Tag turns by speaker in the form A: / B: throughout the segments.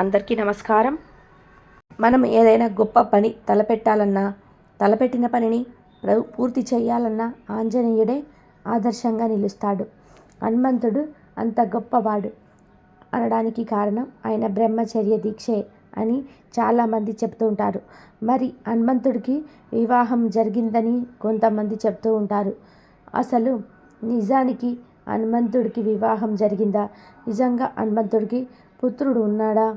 A: అందరికీ నమస్కారం. మనం ఏదైనా గొప్ప పని తలపెట్టాలన్నా తలపెట్టిన పనిని పూర్తి చేయాలన్నా ఆంజనేయుడే ఆదర్శంగా నిలుస్తాడు. హనుమంతుడు అంత గొప్పవాడు అనడానికి కారణం ఆయన బ్రహ్మచర్య దీక్షే అని చాలామంది చెప్తూ ఉంటారు. మరి హనుమంతుడికి వివాహం జరిగిందని కొంతమంది చెప్తూ ఉంటారు. అసలు నిజానికి హనుమంతుడికి వివాహం జరిగిందా? నిజంగా హనుమంతుడికి పుత్రుడు ఉన్నాడా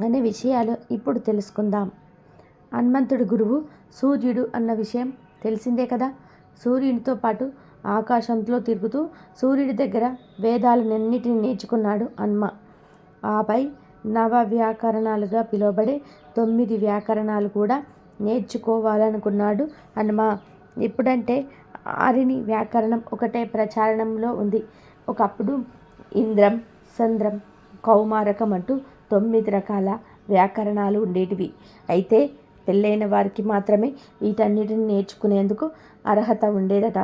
A: అనే విషయాలు ఇప్పుడు తెలుసుకుందాం. హనుమంతుడి గురువు సూర్యుడు అన్న విషయం తెలిసిందే కదా? సూర్యునితో పాటు ఆకాశంలో తిరుగుతూ సూర్యుడి దగ్గర వేదాలన్నిటిని నేర్చుకున్నాడు హనుమ. ఆపై నవ వ్యాకరణాలుగా పిలువబడే తొమ్మిది వ్యాకరణాలు కూడా నేర్చుకోవాలనుకున్నాడు హనుమ. ఇప్పుడంటే ఆరిని వ్యాకరణం ఒకటే ప్రచారణంలో ఉంది. ఒకప్పుడు ఇంద్రం సంద్రం కౌమారకం అంటూ తొమ్మిది రకాల వ్యాకరణాలు ఉండేటివి. అయితే పెళ్ళైన వారికి మాత్రమే వీటన్నిటిని నేర్చుకునేందుకు అర్హత ఉండేదట.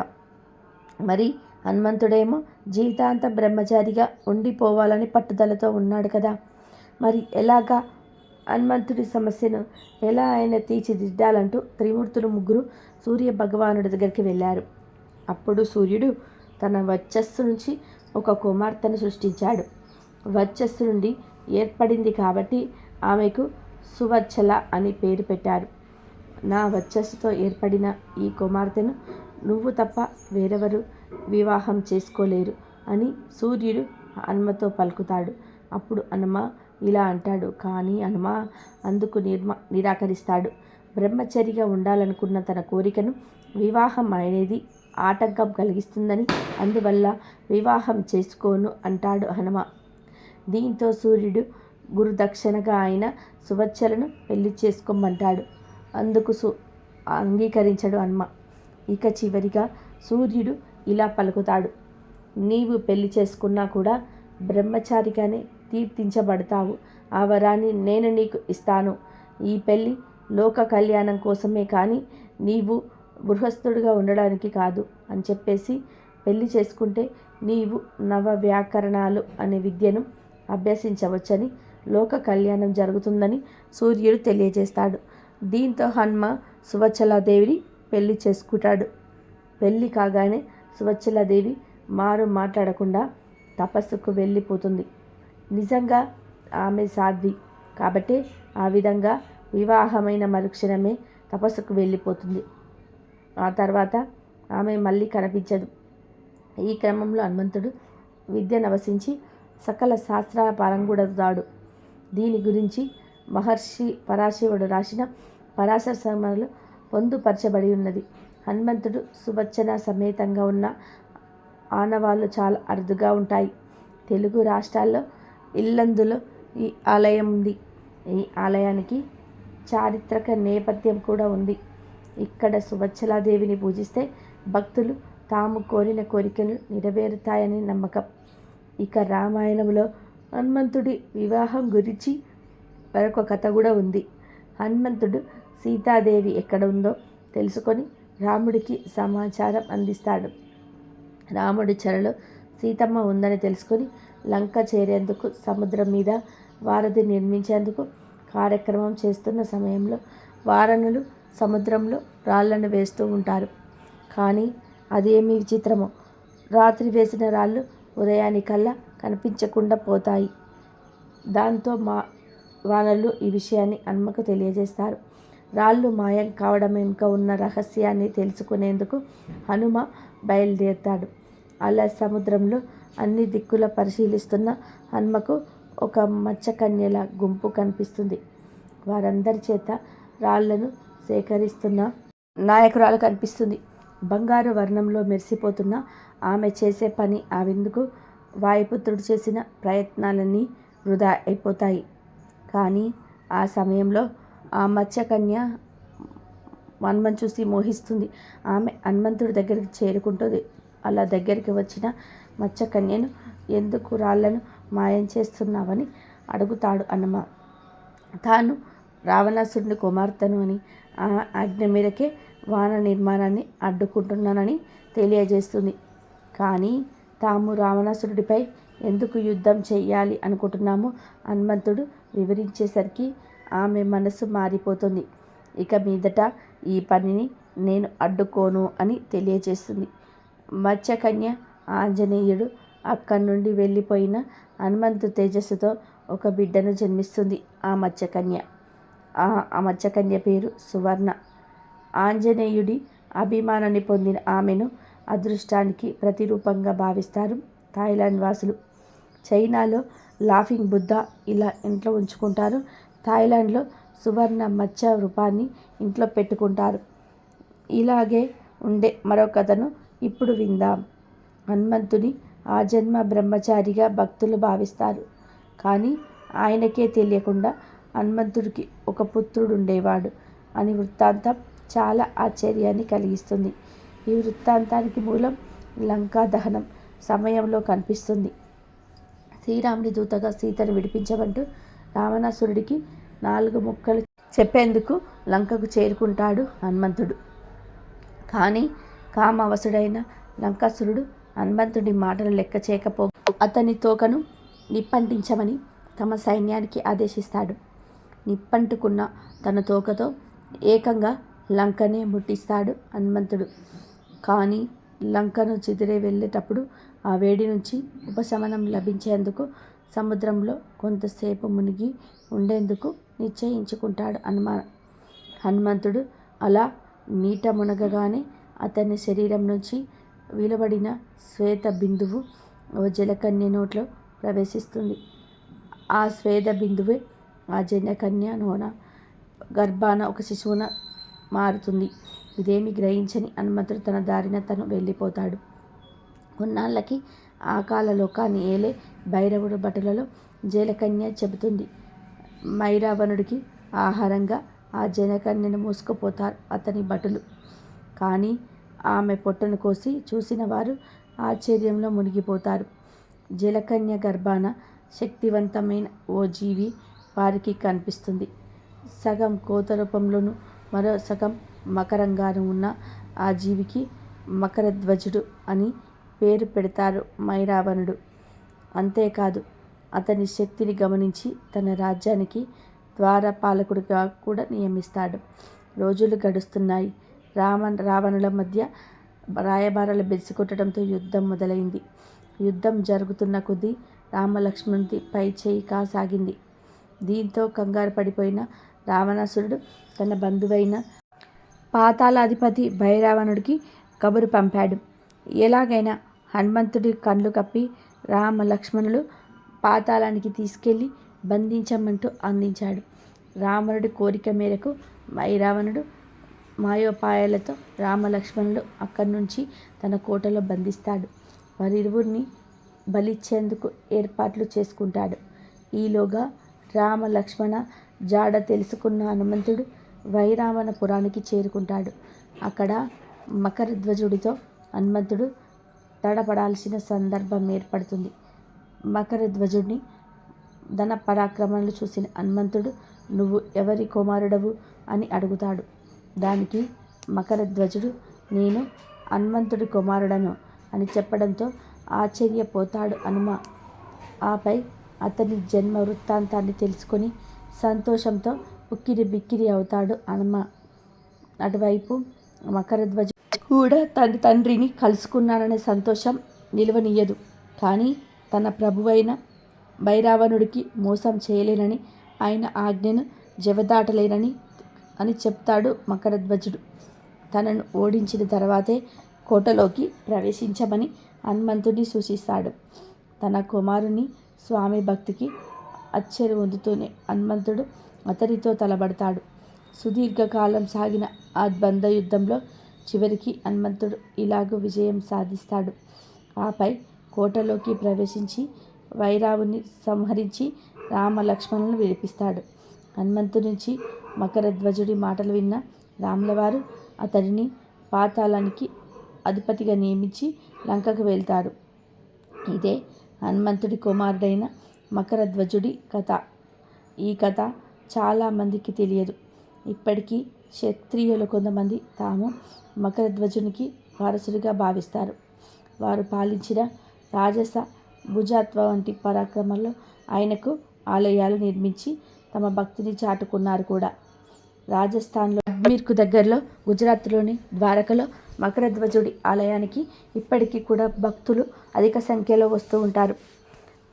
A: మరి హనుమంతుడేమో జీవితాంత బ్రహ్మచారిగా ఉండిపోవాలని పట్టుదలతో ఉన్నాడు కదా. మరి ఎలాగా హనుమంతుడి సమస్యను ఎలా ఆయన తీర్చిదిద్దాలంటూ త్రిమూర్తులు ముగ్గురు సూర్య భగవానుడి దగ్గరికి వెళ్ళారు. అప్పుడు సూర్యుడు తన వర్చస్సు నుంచి ఒక కుమార్తెను సృష్టించాడు. వర్చస్సు నుండి ఏర్పడింది కాబట్టి ఆమెకు సువచ్చల అని పేరు పెట్టారు. నా వర్చస్సుతో ఏర్పడిన ఈ కుమార్తెను నువ్వు తప్ప వేరెవరు వివాహం చేసుకోలేరు అని సూర్యుడు హనుమతో పలుకుతాడు. అప్పుడు హనుమ ఇలా అంటాడు కానీ హనుమ అందుకు నిర్మ నిరాకరిస్తాడు. బ్రహ్మచరిగా ఉండాలనుకున్న తన కోరికను వివాహం అనేది ఆటంకం కలిగిస్తుందని అందువల్ల వివాహం చేసుకోను అంటాడు హనుమ. దీంతో సూర్యుడు గురుదక్షిణగా ఆయన సువచ్చలను పెళ్ళి చేసుకోమంటాడు. అందుకు సు అంగీకరించడు హనుమ ఇక చివరిగా సూర్యుడు ఇలా పలుకుతాడు. నీవు పెళ్ళి చేసుకున్నా కూడా బ్రహ్మచారిగానే తీర్థించబడతావు ఆ వరాన్ని నేను నీకు ఇస్తాను. ఈ పెళ్ళి లోక కళ్యాణం కోసమే కానీ నీవు గృహస్థుడిగా ఉండడానికి కాదు అని చెప్పేసి పెళ్ళి చేసుకుంటే నీవు నవ వ్యాకరణాలు అనే విద్యను అభ్యసించవచ్చని లోక కళ్యాణం జరుగుతుందని సూర్యుడు తెలియజేస్తాడు. దీంతో హనుమ సువచ్చలాదేవిని పెళ్ళి చేసుకుంటాడు. పెళ్ళి కాగానే సువచ్చలాదేవి మారు మాట్లాడకుండా తపస్సుకు వెళ్ళిపోతుంది. నిజంగా ఆమె సాధ్వి కాబట్టి ఆ విధంగా వివాహమైన మరుక్షణమే తపస్సుకు వెళ్ళిపోతుంది. ఆ తర్వాత ఆమె మళ్ళీ కనిపించదు. ఈ క్రమంలో హనుమంతుడు విద్యను అవసించి సకల శాస్త్రాల పారంగుడతాడు దీని గురించి మహర్షి పరాశివుడు రాసిన పరాశర సమలు పొందుపరచబడి ఉన్నది. హనుమంతుడు సువచ్చన సమేతంగా ఉన్న ఆనవాళ్ళు చాలా అరుదుగా ఉంటాయి. తెలుగు రాష్ట్రాల్లో ఇల్లందులో ఈ ఆలయం ఉంది. ఈ ఆలయానికి చారిత్రక నేపథ్యం కూడా ఉంది. ఇక్కడ సువచ్చలాదేవిని పూజిస్తే భక్తులు తాము కోరిన కోరికలు నెరవేరుతాయని నమ్మకం. ఇక రామాయణంలో హనుమంతుడి వివాహం గురించి మరొక కథ కూడా ఉంది. హనుమంతుడు సీతాదేవి ఎక్కడ ఉందో తెలుసుకొని రాముడికి సమాచారం అందిస్తాడు. రాముడి చెరలో సీతమ్మ ఉందని తెలుసుకొని లంక చేరేందుకు సముద్రం మీద వారధి నిర్మించేందుకు కార్యక్రమం చేస్తున్న సమయంలో వారణులు సముద్రంలో రాళ్ళను వేస్తూ ఉంటారు. కానీ అదేమి విచిత్రమో రాత్రి వేసిన రాళ్ళు ఉదయానికల్లా కనిపించకుండా పోతాయి. దాంతో మా వానలు ఈ విషయాన్ని హనుమకు తెలియజేస్తారు. రాళ్ళు మాయం కావడం వెనుక ఉన్న రహస్యాన్ని తెలుసుకునేందుకు హనుమ బయలుదేరుతాడు. అలా సముద్రంలో అన్ని దిక్కుల పరిశీలిస్తున్న హనుమకు ఒక మత్స్యకన్యల గుంపు కనిపిస్తుంది. వారందరి చేత రాళ్ళను సేకరిస్తున్న నాయకురాలు కనిపిస్తుంది. బంగారు వర్ణంలో మెరిసిపోతున్న ఆమె చేసే పని ఆవిందుకు? వాయుపుత్రుడు చేసిన ప్రయత్నాలన్నీ వృధా అయిపోతాయి. కానీ ఆ సమయంలో ఆ మత్స్యకన్య హనుమని చూసి మోహిస్తుంది. ఆమె హనుమంతుడి దగ్గరికి చేరుకుంటుంది. అలా దగ్గరికి వచ్చిన మత్స్యకన్యను ఎందుకు రాళ్ళను మాయం చేస్తున్నావని అడుగుతాడు హనుమ. తాను రావణాసురుని కుమార్తెను అని ఆ ఆజ్ఞ మేరకే వాన నిర్మాణాన్ని అడ్డుకుంటున్నానని తెలియజేస్తుంది. కానీ తాము రావణాసురుడిపై ఎందుకు యుద్ధం చేయాలి అనుకుంటున్నామో హనుమంతుడు వివరించేసరికి ఆమె మనసు మారిపోతుంది. ఇక మీదట ఈ పనిని నేను అడ్డుకోను అని తెలియజేస్తుంది. మత్స్యకన్య ఆంజనేయుడు అక్కడి నుండి వెళ్ళిపోయిన హనుమంతు తేజస్సుతో ఒక బిడ్డను జన్మిస్తుంది ఆ మత్స్యకన్య. ఆ ఆ మత్స్యకన్య పేరు సువర్ణ. ఆంజనేయుడి అభిమానాన్ని పొందిన ఆమెను అదృష్టానికి ప్రతిరూపంగా భావిస్తారు థాయిలాండ్ వాసులు. చైనాలో లాఫింగ్ బుద్ధ ఇలా ఇంట్లో ఉంచుకుంటారు. థాయిలాండ్లో సువర్ణ మత్స్య రూపాన్ని ఇంట్లో పెట్టుకుంటారు. ఇలాగే ఉండే మరో కథను ఇప్పుడు విందాం. హనుమంతుని ఆ జన్మ బ్రహ్మచారిగా భక్తులు భావిస్తారు. కానీ ఆయనకే తెలియకుండా హనుమంతుడికి ఒక పుత్రుడు ఉండేవాడు అని వృత్తాంతం చాలా ఆశ్చర్యాన్ని కలిగిస్తుంది. ఈ వృత్తాంతానికి మూలం లంకా దహనం సమయంలో కనిపిస్తుంది. శ్రీరాముడి దూతగా సీతను విడిపించమంటూ రావణాసురుడికి నాలుగు ముక్కలు చెప్పేందుకు లంకకు చేరుకుంటాడు హనుమంతుడు. కానీ కామవసుడైన లంకాసురుడు హనుమంతుడి మాటలు లెక్క చేయకపో అతని తోకను నిప్పంటించమని తమ సైన్యానికి ఆదేశిస్తాడు. నిప్పంటుకున్న తన తోకతో ఏకంగా లంకనే ముట్టిస్తాడు హనుమంతుడు. కానీ లంకను చెదిరే వెళ్ళేటప్పుడు ఆ వేడి నుంచి ఉపశమనం లభించేందుకు సముద్రంలో కొంతసేపు మునిగి ఉండేందుకు నిశ్చయించుకుంటాడు హనుమ హనుమంతుడు. అలా నీట మునగగానే అతని శరీరం నుంచి వెలువడిన శ్వేత బిందువు ఓ జలకన్య నోట్లో ప్రవేశిస్తుంది. ఆ శ్వేత బిందువే ఆ జలకన్య నోన. గర్భాన ఒక శిశువున మారుతుంది. ఇదేమి గ్రహించని హనుమంతుడు తన దారిన తను వెళ్ళిపోతాడు. కొన్నాళ్ళకి ఆ కాలలోకాన్ని ఏలే భైరవుడు భటులలో జలకన్య చెబుతుంది. మైరావణుడికి ఆహారంగా ఆ జలకన్యను మూసుకుపోతారు అతని భటులు. కానీ ఆమె పొట్టను కోసి చూసిన వారు ఆశ్చర్యంలో మునిగిపోతారు. జలకన్య గర్భాన శక్తివంతమైన ఓ జీవి వారికి కనిపిస్తుంది. సగం కోత రూపంలోనూ మరో సగం మకరంగాను ఉన్న ఆ జీవికి మకరధ్వజుడు అని పేరు పెడతారు మైరావణుడు. అంతేకాదు అతని శక్తిని గమనించి తన రాజ్యానికి ద్వారపాలకుడిగా కూడా నియమిస్తాడు. రోజులు గడుస్తున్నాయి. రామ రావణుల మధ్య రాయబారాలు బెడిసికొట్టడంతో యుద్ధం మొదలైంది. యుద్ధం జరుగుతున్న కొద్దీ రామలక్ష్మణుడి పై చేయి కాసాగింది దీంతో కంగారు పడిపోయిన రావణాసురుడు తన బంధువైన పాతాళాధిపతి భైరావణుడికి కబురు పంపాడు. ఎలాగైనా హనుమంతుడి కళ్ళు కప్పి రామ లక్ష్మణులు పాతాళానికి తీసుకెళ్ళి బంధించమంటూ అందించాడు. రావణుడి కోరిక మేరకు భైరావణుడు మాయోపాయాలతో రామలక్ష్మణుడు అక్కడి నుంచి తన కోటలో బంధిస్తాడు. వారిరువురిని బలిచ్చేందుకు ఏర్పాట్లు చేసుకుంటాడు. ఈలోగా రామ లక్ష్మణ జాడ తెలుసుకున్న హనుమంతుడు వైరావణపురానికి చేరుకుంటాడు. అక్కడ మకరధ్వజుడితో హనుమంతుడు తడపడాల్సిన సందర్భం ఏర్పడుతుంది. మకరధ్వజుడిని ధన పరాక్రమాలు చూసిన హనుమంతుడు నువ్వు ఎవరి కుమారుడవు? అని అడుగుతాడు. దానికి మకరధ్వజుడు నేను హనుమంతుడి కుమారుడను అని చెప్పడంతో ఆశ్చర్యపోతాడు హనుమ. ఆపై అతని జన్మ వృత్తాంతాన్ని తెలుసుకొని సంతోషంతో ఉక్కిరి బిక్కిరి అవుతాడు హనుమ. అటువైపు మకరధ్వజ కూడా తన తండ్రిని కలుసుకున్నాననే సంతోషం నిలవనీయదు. కానీ తన ప్రభువైన భైరావణుడికి మోసం చేయలేనని ఆయన ఆజ్ఞను జవదాటలేనని అని చెప్తాడు మకరధ్వజుడు. తనను ఓడించిన తర్వాతే కోటలోకి ప్రవేశించమని హనుమంతుడిని సూచిస్తాడు. తన కుమారుని స్వామి భక్తికి అచ్చరి పొందుతూనే హనుమంతుడు అతనితో తలబడతాడు సుదీర్ఘకాలం సాగిన ఆ ద్వంద్వ యుద్ధంలో చివరికి హనుమంతుడు ఇలాగూ విజయం సాధిస్తాడు. ఆపై కోటలోకి ప్రవేశించి వైరావుని సంహరించి రామలక్ష్మణులను విడిపిస్తాడు. హనుమంతు నుంచి మకరధ్వజుడి మాటలు విన్న రాములవారు అతడిని పాతాళానికి అధిపతిగా నియమించి లంకకు వెళ్తాడు ఇదే హనుమంతుడి కుమారుడైన మకరధ్వజుడి కథ. ఈ కథ చాలామందికి తెలియదు. ఇప్పటికీ క్షత్రియులు కొంతమంది తాము మకరధ్వజునికి వారసుడిగా భావిస్తారు. వారు పాలించిన రాజస భుజాత్వ వంటి పరాక్రమాల్లో ఆయనకు ఆలయాలు నిర్మించి తమ భక్తిని చాటుకున్నారు కూడా. రాజస్థాన్లో అజ్మీర్కు దగ్గరలో గుజరాత్లోని ద్వారకలో మకరధ్వజుడి ఆలయానికి ఇప్పటికీ కూడా భక్తులు అధిక సంఖ్యలో వస్తూ ఉంటారు.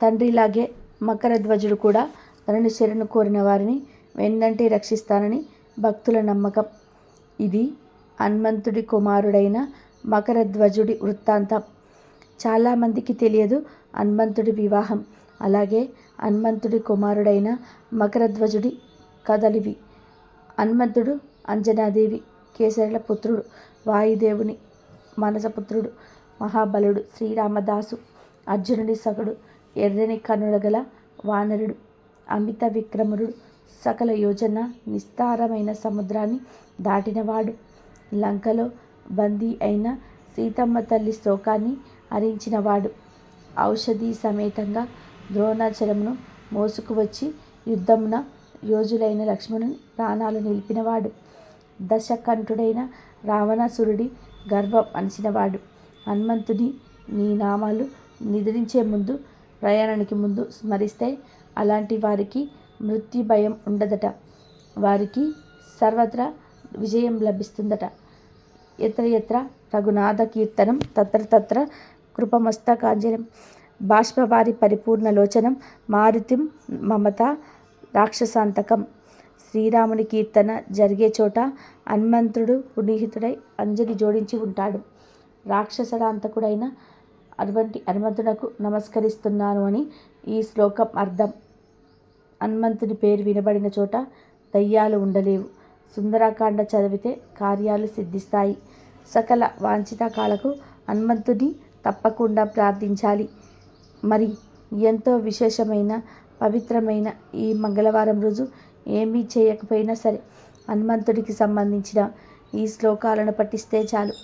A: తండ్రిలాగే మకరధ్వజుడు కూడా తనని శరణు కోరిన వారిని వెన్నంటే రక్షిస్తానని భక్తుల నమ్మకం. ఇది హనుమంతుడి కుమారుడైన మకరధ్వజుడి వృత్తాంతం. చాలామందికి తెలియదు హనుమంతుడి వివాహం. అలాగే హనుమంతుడి కుమారుడైన మకరధ్వజుడి కథలివి హనుమంతుడు అంజనాదేవి కేసరిల పుత్రుడు వాయుదేవుని మానసపుత్రుడు మహాబలుడు శ్రీరామదాసు అర్జునుడి సగడు ఎర్రని కనులగల వానరుడు అమిత విక్రముడు సకల యోజన నిస్తారమైన సముద్రాన్ని దాటినవాడు. లంకలో బందీ అయిన సీతమ్మ తల్లి శోకాన్ని హరించినవాడు ఔషధి సమేతంగా ద్రోణాచలమును మోసుకువచ్చి యుద్ధమున యోజులైన లక్ష్మణుని ప్రాణాలు నిలిపినవాడు. దశకంఠుడైన రావణాసురుడి గర్వం అణిచినవాడు హనుమంతుని నీ నామాలు నిద్రించే ముందు ప్రయాణానికి ముందు స్మరిస్తే అలాంటి వారికి మృత్యు భయం ఉండదట. వారికి సర్వత్రా విజయం లభిస్తుందట. ఎత్ర ఎత్ర రఘునాథ కీర్తనం తత్ర తత్ర కృపమస్తకాంజనం బాష్పవారి పరిపూర్ణ లోచనం మారుతిం మమత రాక్షసాంతకం. శ్రీరాముని కీర్తన జరిగే చోట హనుమంతుడు పునీహితుడై అంజలి జోడించి ఉంటాడు. రాక్షసరాంతకుడైన అటువంటి హనుమంతునకు నమస్కరిస్తున్నాను అని ఈ శ్లోకం అర్థం. హనుమంతుని పేరు వినబడిన చోట దయ్యాలు ఉండలేవు. సుందరాకాండ చదివితే కార్యాలు సిద్ధిస్తాయి. సకల వాంఛిత కాలకు హనుమంతుని తప్పకుండా ప్రార్థించాలి. మరి ఎంతో విశేషమైన పవిత్రమైన ఈ మంగళవారం రోజు ఏమీ చేయకపోయినా సరే హనుమంతుడికి సంబంధించిన ఈ శ్లోకాలను పఠిస్తే చాలు.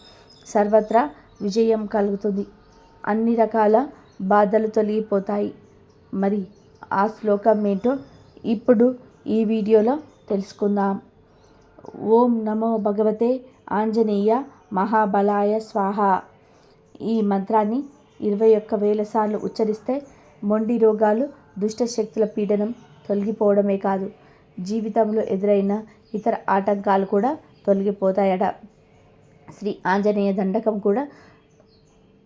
A: సర్వత్రా విజయం కలుగుతుంది. అన్ని రకాల బాధలు తొలగిపోతాయి. మరి ఆ శ్లోకం ఏంటో ఇప్పుడు ఈ వీడియోలో తెలుసుకుందాం. ఓం నమో భగవతే ఆంజనేయ మహాబలాయ స్వాహ. ఈ మంత్రాన్ని ఇరవై ఒక్క వేల సార్లు ఉచ్చరిస్తే మొండి రోగాలు దుష్ట శక్తుల పీడనం తొలగిపోవడమే కాదు జీవితంలో ఎదురైన ఇతర ఆటంకాలు కూడా తొలగిపోతాయట. శ్రీ ఆంజనేయ దండకం కూడా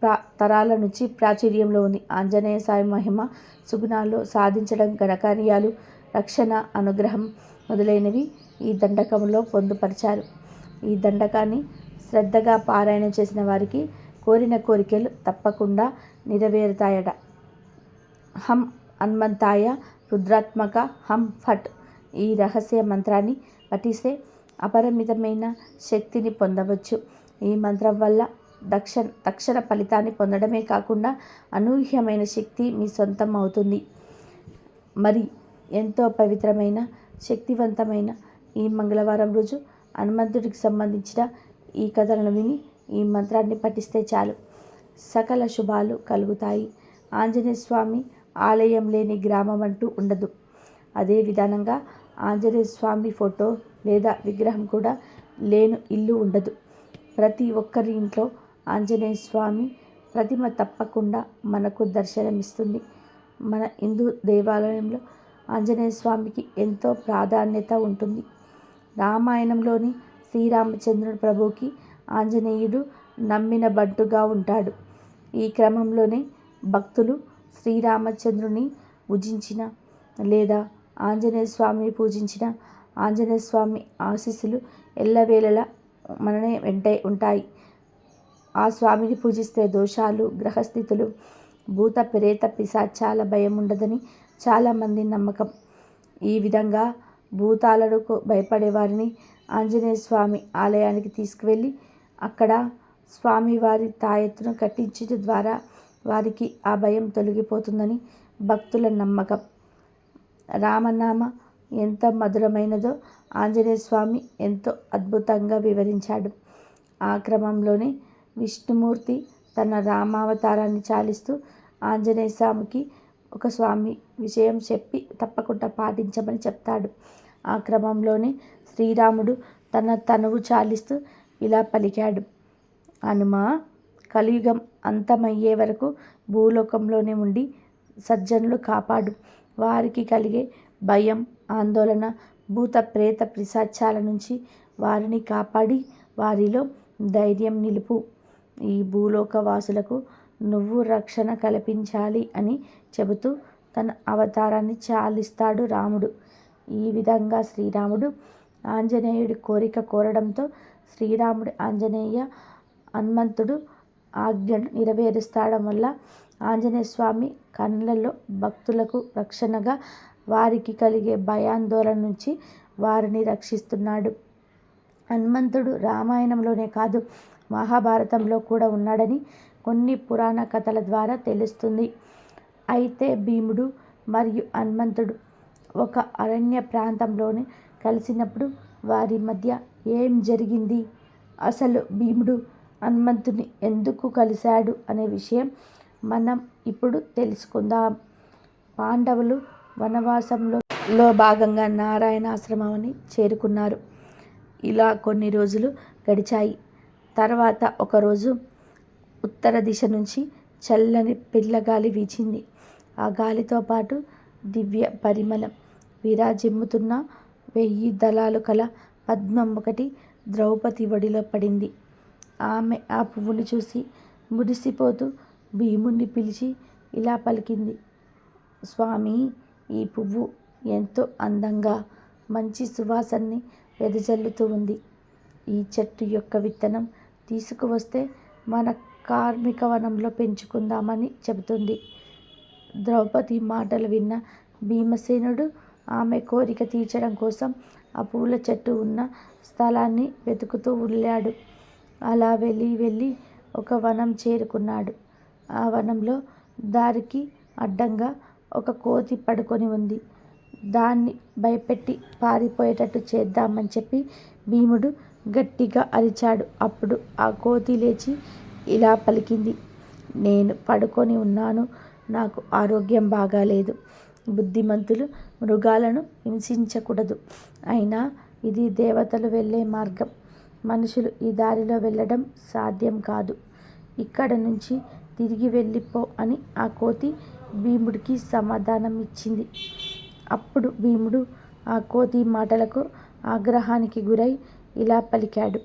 A: ప్రా తరాల నుంచి ప్రాచుర్యంలో ఉంది. ఆంజనేయ సాయి మహిమ సుగుణాలు సాధించడం ఘనకార్యాలు రక్షణ అనుగ్రహం మొదలైనవి ఈ దండకంలో పొందుపరిచారు. ఈ దండకాన్ని శ్రద్ధగా పారాయణం చేసిన వారికి కోరిన కోరికలు తప్పకుండా నెరవేరుతాయట. హం హనుమంతాయ రుద్రాత్మక హం ఫట్ ఈ రహస్య మంత్రాన్ని పఠిస్తే అపరిమితమైన శక్తిని పొందవచ్చు. ఈ మంత్రం వల్ల దక్ష తక్షణ ఫలితాన్ని పొందడమే కాకుండా అనూహ్యమైన శక్తి మీ సొంతం అవుతుంది. మరి ఎంతో పవిత్రమైన శక్తివంతమైన ఈ మంగళవారం రోజు హనుమంతుడికి సంబంధించిన ఈ కథలను విని ఈ మంత్రాన్ని పఠిస్తే చాలు. సకల శుభాలు కలుగుతాయి. ఆంజనేయ స్వామి ఆలయం లేని గ్రామం అంటూ ఉండదు. అదే విధానంగా ఆంజనేయ స్వామి ఫోటో లేదా విగ్రహం కూడా లేను ఇల్లు ఉండదు. ప్రతి ఒక్కరి ఇంట్లో ఆంజనేయ స్వామి ప్రతిమ తప్పకుండా మనకు దర్శనమిస్తుంది. మన హిందూ దేవాలయంలో ఆంజనేయ స్వామికి ఎంతో ప్రాధాన్యత ఉంటుంది. రామాయణంలోని శ్రీరామచంద్రుడు ప్రభుకి ఆంజనేయుడు నమ్మిన బంటుగా ఉంటాడు. ఈ క్రమంలోనే భక్తులు శ్రీరామచంద్రుని పూజించిన లేదా ఆంజనేయ స్వామిని పూజించిన ఆంజనేయ స్వామి ఆశీస్సులు ఎల్లవేళలా మననే వెంటే ఉంటాయి. ఆ స్వామిని పూజిస్తే దోషాలు గ్రహస్థితులు భూత ప్రేత పిశాచాల భయం ఉండదని చాలామంది నమ్మకం. ఈ విధంగా భూతాలకు భయపడే వారిని ఆంజనేయ స్వామి ఆలయానికి తీసుకువెళ్ళి అక్కడ స్వామివారి తాయెత్తును కట్టించడం ద్వారా వారికి ఆ భయం తొలగిపోతుందని భక్తుల నమ్మకం. రామనామ ఎంత మధురమైనదో ఆంజనేయ స్వామి ఎంతో అద్భుతంగా వివరించాడు. ఆ క్రమంలోనే విష్ణుమూర్తి తన రామావతారాన్ని చాలిస్తూ ఆంజనేయ స్వామికి ఒక స్వామి విషయం చెప్పి తప్పకుండా పాటించమని చెప్తాడు. ఆ క్రమంలోనే శ్రీరాముడు తన తనువు చాలిస్తూ ఇలా పలికాడు. హనుమా కలియుగం అంతమయ్యే వరకు భూలోకంలోనే ఉండి సజ్జనులు కాపాడు. వారికి కలిగే భయం ఆందోళన భూత ప్రేత పిశాచాల నుంచి వారిని కాపాడి వారిలో ధైర్యం నిలుపు. ఈ భూలోకవాసులకు నువ్వు రక్షణ కల్పించాలి అని చెబుతూ తన అవతారాన్ని చాలిస్తాడు రాముడు. ఈ విధంగా శ్రీరాముడు ఆంజనేయుడి కోరిక కోరడంతో శ్రీరాముడు ఆంజనేయ హనుమంతుడు ఆజ్ఞను నెరవేరుస్తాడం వల్ల ఆంజనేయ స్వామి కళ్ళల్లో భక్తులకు రక్షణగా వారికి కలిగే భయాందోళన నుంచి వారిని రక్షిస్తున్నాడు. హనుమంతుడు రామాయణంలోనే కాదు మహాభారతంలో కూడా ఉన్నాడని కొన్ని పురాణ కథల ద్వారా తెలుస్తుంది. అయితే భీముడు మరియు హనుమంతుడు ఒక అరణ్య ప్రాంతంలోనే కలిసినప్పుడు వారి మధ్య ఏం జరిగింది? అసలు భీముడు హనుమంతుని ఎందుకు కలిశాడు అనే విషయం మనం ఇప్పుడు తెలుసుకుందాం. పాండవులు వనవాసంలో లో భాగంగా నారాయణాశ్రమాన్ని చేరుకున్నారు. ఇలా కొన్ని రోజులు గడిచాయి. తర్వాత ఒకరోజు ఉత్తర దిశ నుంచి చల్లని పిల్లగాలి వీచింది. ఆ గాలితో పాటు దివ్య పరిమళం విరాజిమ్ముతున్న వెయ్యి దళాలు కల పద్మం ఒకటి ద్రౌపది ఒడిలో పడింది. ఆమె ఆ పువ్వుని చూసి మురిసిపోతూ భీముణ్ణి పిలిచి ఇలా పలికింది. స్వామి ఈ పువ్వు ఎంతో అందంగా మంచి సువాసనని వెదజల్లుతూ ఉంది. ఈ చెట్టు యొక్క విత్తనం తీసుకువస్తే మన కార్మిక వనంలో పెంచుకుందామని చెబుతుంది. ద్రౌపది మాటలు విన్న భీమసేనుడు ఆమె కోరిక తీర్చడం కోసం ఆ పూల చెట్టు ఉన్న స్థలాన్ని వెతుకుతూ వెళ్ళాడు. అలా వెళ్ళి వెళ్ళి ఒక వనం చేరుకున్నాడు. ఆ వనంలో దారికి అడ్డంగా ఒక కోతి పడుకొని ఉంది. దాన్ని భయపెట్టి పారిపోయేటట్టు చేద్దామని చెప్పి భీముడు గట్టిగా అరిచాడు. అప్పుడు ఆ కోతి లేచి ఇలా పలికింది. నేను పడుకొని ఉన్నాను. నాకు ఆరోగ్యం బాగాలేదు. బుద్ధిమంతులు మృగాలను హింసించకూడదు. అయినా ఇది దేవతలు వెళ్ళే మార్గం. మనుషులు ఈ దారిలో వెళ్ళడం సాధ్యం కాదు. ఇక్కడ నుంచి తిరిగి వెళ్ళిపో అని ఆ కోతి భీముడికి సమాధానం ఇచ్చింది. అప్పుడు భీముడు ఆ కోతి మాటలకు ఆగ్రహానికి గురై ఇలా పలికాడు.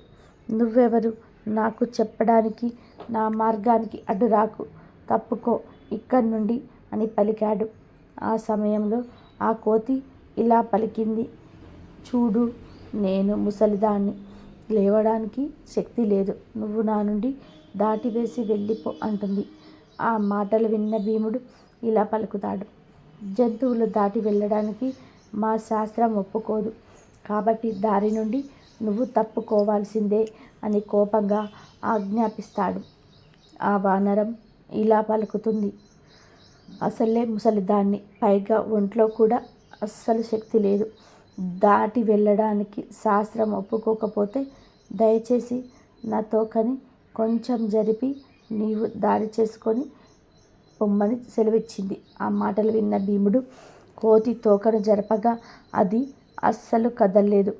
A: నువ్వెవరు? నాకు చెప్పడానికి నా మార్గానికి అడ్డు రాకు. తప్పుకో ఇక్కడి నుండి అని పలికాడు. ఆ సమయంలో ఆ కోతి ఇలా పలికింది. చూడు నేను ముసలిదాన్ని. లేవడానికి శక్తి లేదు. నువ్వు నా నుండి దాటివేసి వెళ్ళిపో అంటుంది. ఆ మాటలు విన్న భీముడు ఇలా పలుకుతాడు. జంతువులు దాటి వెళ్ళడానికి మా శాస్త్రం ఒప్పుకోదు. కాబట్టి దారి నుండి నువ్వు తప్పుకోవాల్సిందే అని కోపంగా ఆజ్ఞాపిస్తాడు. ఆ వానరం ఇలా పలుకుతుంది. అసలే ముసలిదాన్ని. పైగా ఒంట్లో కూడా అస్సలు శక్తి లేదు. దాటి వెళ్ళడానికి శాస్త్రం ఒప్పుకోకపోతే దయచేసి నా తోకని కొంచెం జరిపి నీవు దారి చేసుకొని పొమ్మని సెలవిచ్చింది. ఆ మాటలు విన్న భీముడు కోతి తోకను జరపగా అది అస్సలు కదలలేదు.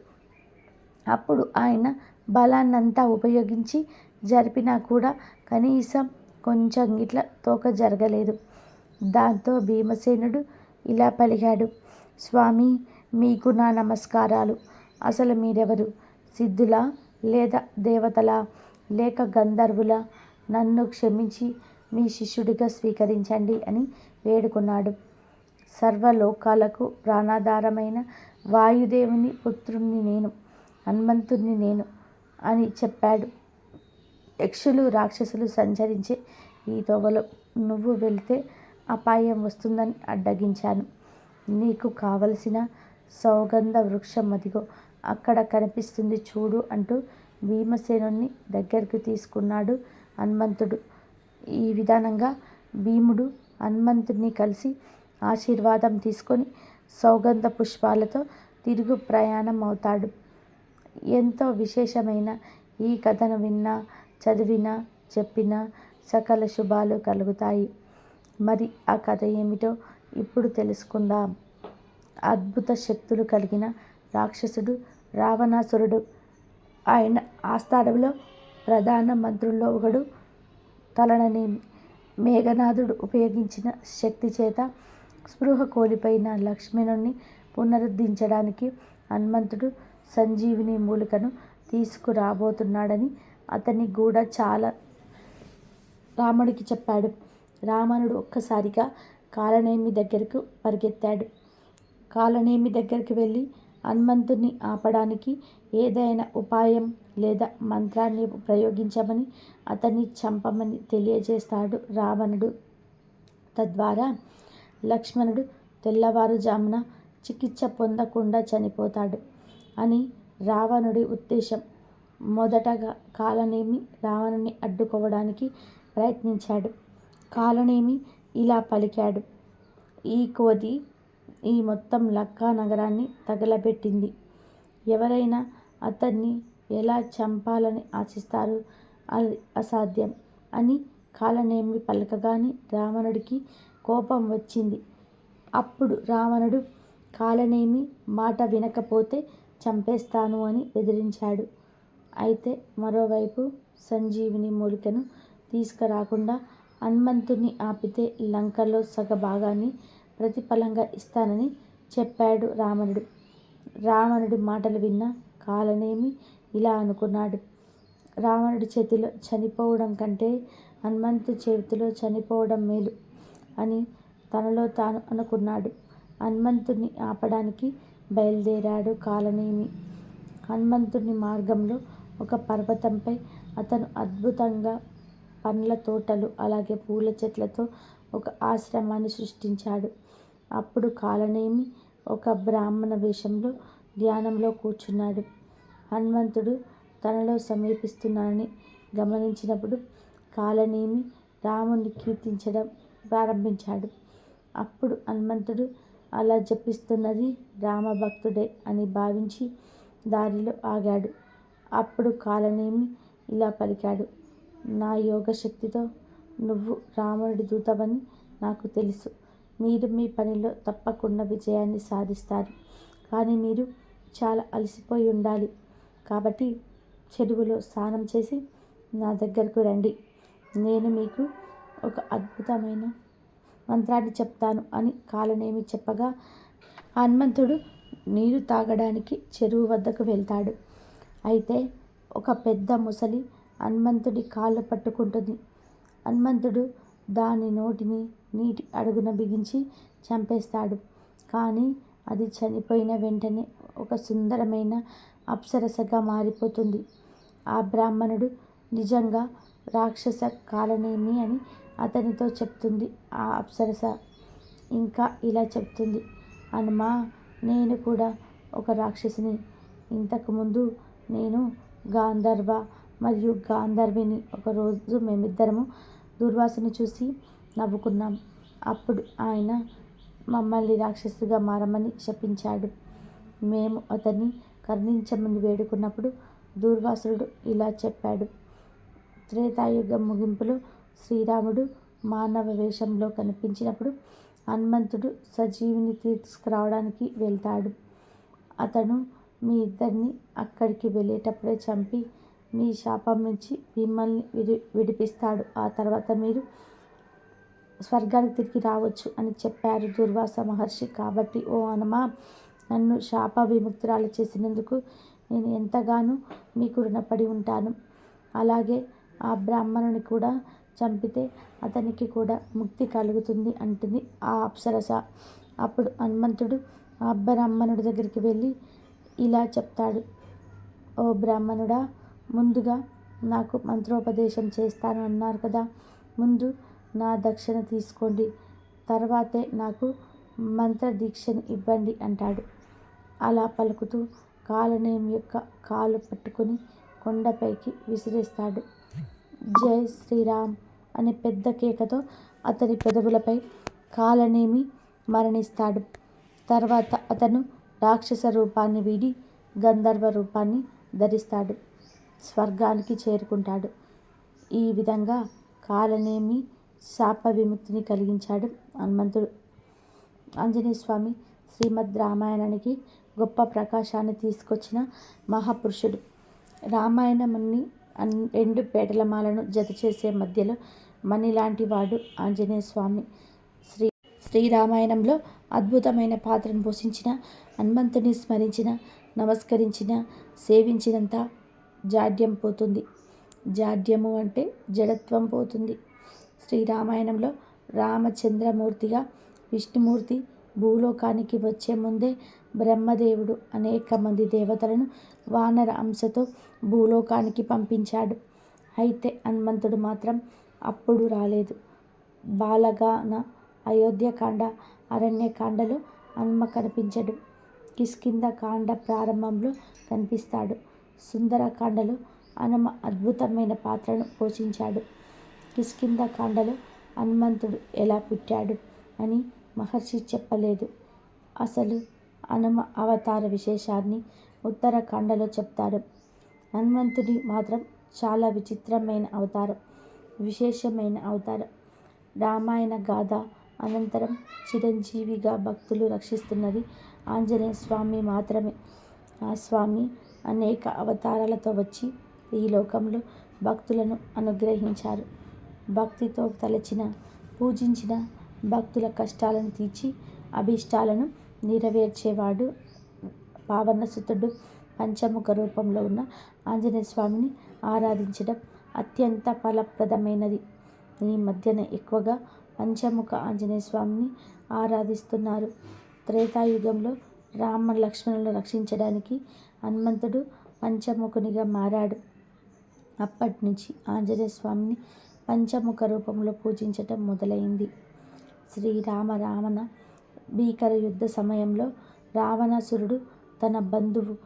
A: అప్పుడు ఆయన బలాన్నంతా ఉపయోగించి జరిపినా కూడా కనీసం కొంచెం గిట్ల తోక జరగలేదు. దాంతో భీమసేనుడు ఇలా పలికాడు స్వామి మీకు నా నమస్కారాలు. అసలు మీరెవరు? సిద్ధులా లేదా దేవతలా? లేక గంధర్వులా? నన్ను క్షమించి మీ శిష్యుడిగా స్వీకరించండి అని వేడుకున్నాడు. సర్వలోకాలకు ప్రాణాధారమైన వాయుదేవుని పుత్రుణ్ణి నేను హనుమంతుణ్ణి నేను అని చెప్పాడు. యక్షులు రాక్షసులు సంచరించే ఈ తోవలో నువ్వు వెళ్తే అపాయం వస్తుందని అడ్డగించాను. నీకు కావలసిన సౌగంధ వృక్షం అదిగో అక్కడ కనిపిస్తుంది చూడు అంటూ భీమసేనుణ్ణి దగ్గరికి తీసుకున్నాడు హనుమంతుడు. ఈ విధానంగా భీముడు హనుమంతుడిని కలిసి ఆశీర్వాదం తీసుకొని సౌగంధ పుష్పాలతో తిరుగు ప్రయాణం అవుతాడు ఎంతో విశేషమైన ఈ కథను విన్నా చదివినా చెప్పినా సకల శుభాలు కలుగుతాయి. మరి ఆ కథ ఏమిటో ఇప్పుడు తెలుసుకుందాం. అద్భుత శక్తులు కలిగిన రాక్షసుడు రావణాసురుడు. ఆయన ఆస్థానంలో ప్రధాన మంత్రుల్లో ఒకడు. తలనని మేఘనాథుడు ఉపయోగించిన శక్తి చేత స్పృహ కోల్పోయిన లక్ష్మణుణ్ణి పునరుద్ధరించడానికి హనుమంతుడు సంజీవిని మూలికను తీసుకురాబోతున్నాడని అతన్ని కూడా చాలా రాముడికి చెప్పాడు. రావణుడు ఒక్కసారిగా కాలనేమి దగ్గరకు పరిగెత్తాడు. కాలనేమి దగ్గరికి వెళ్ళి హనుమంతుణ్ణి ఆపడానికి ఏదైనా ఉపాయం లేదా మంత్రాన్ని ప్రయోగించమని అతన్ని చంపమని తెలియజేస్తాడు రావణుడు. తద్వారా లక్ష్మణుడు తెల్లవారుజామున చికిత్స పొందకుండా చనిపోతాడు అని రావణుడి ఉద్దేశం. మొదటగా కాలనేమి రావణుని అడ్డుకోవడానికి ప్రయత్నించాడు. కాలనేమి ఇలా పలికాడు. ఈ కోతి ఈ మొత్తం లక్కా నగరాన్ని తగలబెట్టింది. ఎవరైనా అతన్ని ఎలా చంపాలని ఆశిస్తారు? అది అసాధ్యం అని కాలనేమి పలకగానే రావణుడికి కోపం వచ్చింది. అప్పుడు రావణుడు కాలనేమి మాట వినకపోతే చంపేస్తాను అని బెదిరించాడు. అయితే మరోవైపు సంజీవిని మూలికను తీసుకురాకుండా హనుమంతుణ్ణి ఆపితే లంకలో సగభాగాన్ని ప్రతిఫలంగా ఇస్తానని చెప్పాడు రావణుడు. రావణుడి మాటలు విన్న కాలనేమి ఇలా అనుకున్నాడు. రావణుడి చేతిలో చనిపోవడం కంటే హనుమంతు చేతిలో చనిపోవడం మేలు అని తనలో తాను అనుకున్నాడు. హనుమంతుని ఆపడానికి బయలుదేరాడు కాలనేమి. హనుమంతుని మార్గంలో ఒక పర్వతంపై అతను అద్భుతంగా పండ్ల తోటలు అలాగే పూల చెట్లతో ఒక ఆశ్రమాన్ని సృష్టించాడు. అప్పుడు కాలనేమి ఒక బ్రాహ్మణ వేషంలో ధ్యానంలో కూర్చున్నాడు. హనుమంతుడు తనలో సమీపిస్తున్నాడని గమనించినప్పుడు కాలనేమి రాముణ్ణి కీర్తించడం ప్రారంభించాడు. అప్పుడు హనుమంతుడు అలా జపిస్తున్నది రామభక్తుడే అని భావించి దారిలో ఆగాడు. అప్పుడు కాలనేమి ఇలా పలికాడు. నా యోగశక్తితో నువ్వు రావణుడి దూతవని నాకు తెలుసు. మీరు మీ పనిలో తప్పకుండా విజయాన్ని సాధిస్తారు. కానీ మీరు చాలా అలసిపోయి ఉండాలి. కాబట్టి చెరువులో స్నానం చేసి నా దగ్గరకు రండి. నేను మీకు ఒక అద్భుతమైన మంత్రాన్ని చెప్తాను అని కాలనేమి చెప్పగా హనుమంతుడు నీరు తాగడానికి చెరువు వద్దకు వెళ్తాడు. అయితే ఒక పెద్ద ముసలి హనుమంతుడి కాళ్ళు పట్టుకుంటుంది. హనుమంతుడు దాని నోటిని నీటి అడుగున బిగించి చంపేస్తాడు. కానీ అది చనిపోయిన వెంటనే ఒక సుందరమైన అప్సరసగా మారిపోతుంది. ఆ బ్రాహ్మణుడు నిజంగా రాక్షస కాలనేమి అని అతనితో చెప్తుంది ఆ అప్సరస. ఇంకా ఇలా చెప్తుంది. హనుమా నేను కూడా ఒక రాక్షసిని. ఇంతకుముందు నేను గాంధర్వ మరియు గాంధర్విని. ఒకరోజు మేమిద్దరము దూర్వాసుని చూసి నవ్వుకున్నాం. అప్పుడు ఆయన మమ్మల్ని రాక్షసుగా మారమని శపించాడు. మేము అతన్ని కరుణించమని వేడుకున్నప్పుడు దూర్వాసుడు ఇలా చెప్పాడు. త్రేతాయుగం ముగింపులో శ్రీరాముడు మానవ వేషంలో కనిపించినప్పుడు హనుమంతుడు సజీవిని తీసుకురావడానికి వెళ్తాడు. అతను మీ ఇద్దరిని అక్కడికి వెళ్ళేటప్పుడే చంపి మీ శాపం నుంచి మిమ్మల్ని విడి విడిపిస్తాడు. ఆ తర్వాత మీరు స్వర్గానికి తిరిగి రావచ్చు అని చెప్పారు దుర్వాస మహర్షి. కాబట్టి ఓ హనుమా నన్ను శాప విముక్తురాలు చేసినందుకు నేను ఎంతగానో మీకు రుణపడి ఉంటాను. అలాగే ఆ బ్రాహ్మణుని కూడా చంపితే అతనికి కూడా ముక్తి కలుగుతుంది అంటుంది ఆ అప్సరస. అప్పుడు హనుమంతుడు ఆ బ్రాహ్మణుడి దగ్గరికి వెళ్ళి ఇలా చెప్తాడు. ఓ బ్రాహ్మణుడా ముందుగా నాకు మంత్రోపదేశం చేస్తాను అన్నారు కదా. ముందు నా దక్షిణ తీసుకోండి. తర్వాతే నాకు మంత్రదీక్షను ఇవ్వండి అంటాడు. అలా పలుకుతూ కాలనేయం యొక్క కాలు పట్టుకుని కొండపైకి విసిరేస్తాడు. జై శ్రీరామ్ అనే పెద్ద కేకతో అతని పెదవులపై కాలనేమి మరణిస్తాడు. తర్వాత అతను రాక్షస రూపాన్ని వీడి గంధర్వ రూపాన్ని ధరిస్తాడు. స్వర్గానికి చేరుకుంటాడు. ఈ విధంగా కాలనేమి శాప విముక్తిని కలిగించాడు హనుమంతుడు. ఆంజనేయస్వామి శ్రీమద్ రామాయణానికి గొప్ప ప్రకాశాన్ని తీసుకొచ్చిన మహాపురుషుడు. రామాయణాన్ని రెండు పేటల మాలను జతచేసే మధ్యలో మణిలాంటి వాడు ఆంజనేయ స్వామి శ్రీ శ్రీరామాయణంలో అద్భుతమైన పాత్రను పోషించిన హనుమంతుని స్మరించిన నమస్కరించిన సేవించినంత జాడ్యం పోతుంది. జాడ్యము అంటే జడత్వం పోతుంది. శ్రీరామాయణంలో రామచంద్రమూర్తిగా విష్ణుమూర్తి భూలోకానికి వచ్చే ముందే బ్రహ్మదేవుడు అనేక మంది దేవతలను వానర అంశతో భూలోకానికి పంపించాడు. అయితే హనుమంతుడు మాత్రం అప్పుడు రాలేదు. బాలగాన అయోధ్యకాండ అరణ్యకాండలో హనుమ కనిపించడు. కిష్కింద కాండ ప్రారంభంలో కనిపిస్తాడు. సుందరకాండలో హనుమ అద్భుతమైన పాత్రను పోషించాడు. కిష్కింద కాండలో హనుమంతుడు ఎలా పుట్టాడు అని మహర్షి చెప్పలేదు. అసలు హనుమ అవతార విశేషాన్ని ఉత్తరాఖండలో చెప్తాడు హనుమంతుడి మాత్రం చాలా విచిత్రమైన అవతారం విశేషమైన అవతారం. రామాయణ గాథ అనంతరం చిరంజీవిగా భక్తులు రక్షిస్తున్నది ఆంజనేయ స్వామి మాత్రమే. ఆ స్వామి అనేక అవతారాలతో వచ్చి ఈ లోకంలో భక్తులను అనుగ్రహించారు. భక్తితో తలచిన పూజించిన భక్తుల కష్టాలను తీర్చి అభీష్టాలను నెరవేర్చేవాడు. పావనసుతుడు పంచముఖ రూపంలో ఉన్న ఆంజనేయ స్వామిని ఆరాధించడం అత్యంత ఫలప్రదమైనది. ఈ మధ్యన ఎక్కువగా పంచముఖ ఆంజనేయ స్వామిని ఆరాధిస్తున్నారు. త్రేతాయుగంలో రామ లక్ష్మణులను రక్షించడానికి హనుమంతుడు పంచముఖునిగా మారాడు. అప్పటి నుంచి ఆంజనేయ స్వామిని పంచముఖ రూపంలో పూజించటం మొదలైంది. శ్రీరామ రావణ భీకర యుద్ధ సమయంలో రావణాసురుడు తన బంధువు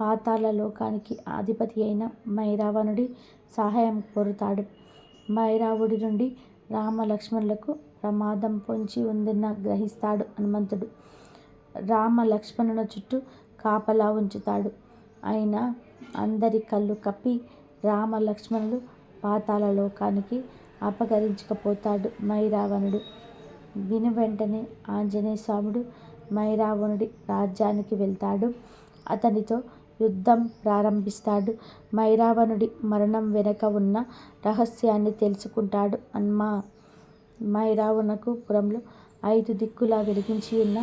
A: పాతాళ లోకానికి అధిపతి అయిన మైరావణుడి సహాయం కోరుతాడు. మైరావుడి నుండి రామలక్ష్మణులకు ప్రమాదం పొంచి ఉందన్న గ్రహిస్తాడు హనుమంతుడు. రామ లక్ష్మణుల చుట్టూ కాపలా ఉంచుతాడు. అయినా అందరి కళ్ళు కప్పి రామ లక్ష్మణులు పాతాళ లోకానికి అపహరించకపోతాడు మైరావణుడు. విని వెంటనే ఆంజనేయ స్వాముడు మైరావణుడి రాజ్యానికి వెళ్తాడు. అతనితో యుద్ధం ప్రారంభిస్తాడు. మైరావణుడి మరణం వెనుక ఉన్న రహస్యాన్ని తెలుసుకుంటాడు. హనుమ మైరావణకు పురంలో ఐదు దిక్కులా వెలిగించి ఉన్న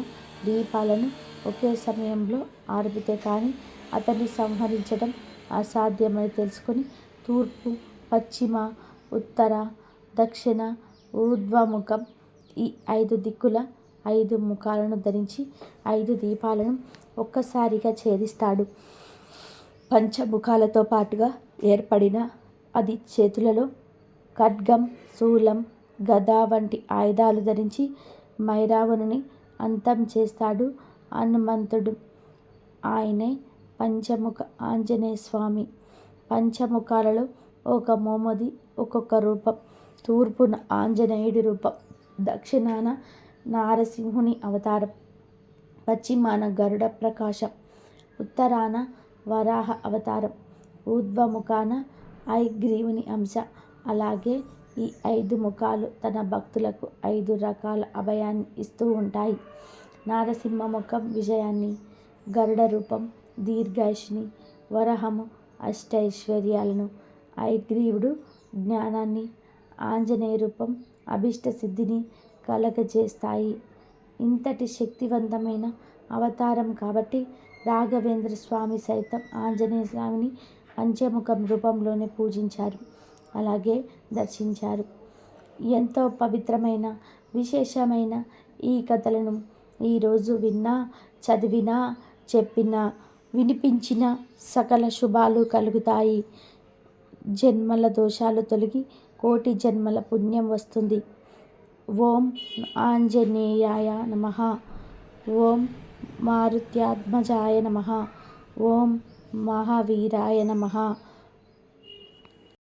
A: దీపాలను ఒకే సమయంలో ఆర్పితే కానీ అతన్ని సంహరించడం అసాధ్యమని తెలుసుకొని తూర్పు పశ్చిమ ఉత్తర దక్షిణ ఊర్ధ్వముఖం ఈ ఐదు దిక్కుల ఐదు ముఖాలను ధరించి ఐదు దీపాలను ఒక్కసారిగా ఛేదిస్తాడు. పంచముఖాలతో పాటుగా ఏర్పడిన అది చేతులలో ఖడ్గం శూలం గద వంటి ఆయుధాలు ధరించి మైరావణుని అంతం చేస్తాడు హనుమంతుడు. ఆయనే పంచముఖ ఆంజనేయ స్వామి. పంచముఖాలలో ఒక మోమది ఒక్కొక్క రూపం. తూర్పున ఆంజనేయుడి రూపం. దక్షిణాన నారసింహుని అవతారం పశ్చిమాన గరుడ ప్రకాశం ఉత్తరాన వరాహ అవతారం ఊర్ధ్వముఖాన ఐగ్రీవుని అంశ. అలాగే ఈ ఐదు ముఖాలు తన భక్తులకు ఐదు రకాల అభయాన్ని ఇస్తూ ఉంటాయి. నారసింహ ముఖం విజయాన్ని గరుడ రూపం దీర్ఘాయుషిని వరహము అష్టైశ్వర్యాలను ఐగ్రీవుడు జ్ఞానాన్ని ఆంజనేయ రూపం అభిష్ట సిద్ధిని కలగజేస్తాయి. ఇంతటి శక్తివంతమైన అవతారం కాబట్టి రాఘవేంద్ర స్వామి సైతం ఆంజనేయ స్వామిని పంచముఖం రూపంలోనే పూజించారు. అలాగే దర్శించారు. ఎంతో పవిత్రమైన విశేషమైన ఈ కథలను ఈరోజు విన్నా చదివినా చెప్పినా వినిపించిన సకల శుభాలు కలుగుతాయి. జన్మల దోషాలు తొలగి కోటి జన్మల పుణ్యం వస్తుంది. ఓం ఆంజనేయాయ నమ. ఓం మారుత్యాత్మజాయ నమ. ఓం మహావీరాయ నమ.